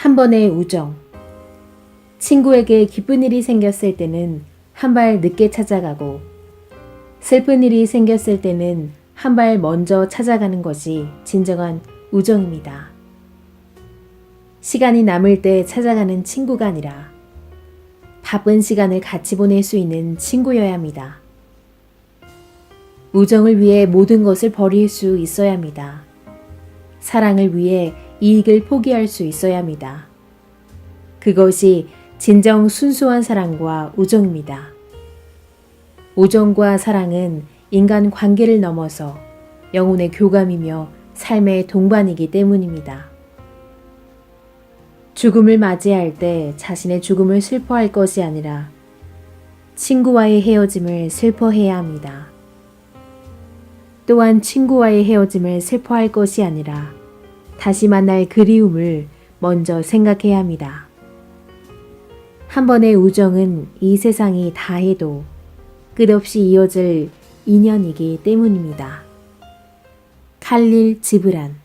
한 번의 우정. 친구에게 기쁜 일이 생겼을 때는 한 발 늦게 찾아가고, 슬픈 일이 생겼을 때는 한 발 먼저 찾아가는 것이 진정한 우정입니다. 시간이 남을 때 찾아가는 친구가 아니라 바쁜 시간을 같이 보낼 수 있는 친구여야 합니다. 우정을 위해 모든 것을 버릴 수 있어야 합니다. 사랑을 위해 이익을 포기할 수 있어야 합니다. 그것이 진정 순수한 사랑과 우정입니다. 우정과 사랑은 인간 관계를 넘어서 영혼의 교감이며 삶의 동반이기 때문입니다. 죽음을 맞이할 때 자신의 죽음을 슬퍼할 것이 아니라 친구와의 헤어짐을 슬퍼해야 합니다. 또한 친구와의 헤어짐을 슬퍼할 것이 아니라 다시 만날 그리움을 먼저 생각해야 합니다. 한 번의 우정은 이 세상이 다 해도 끝없이 이어질 인연이기 때문입니다. 칼릴 지브란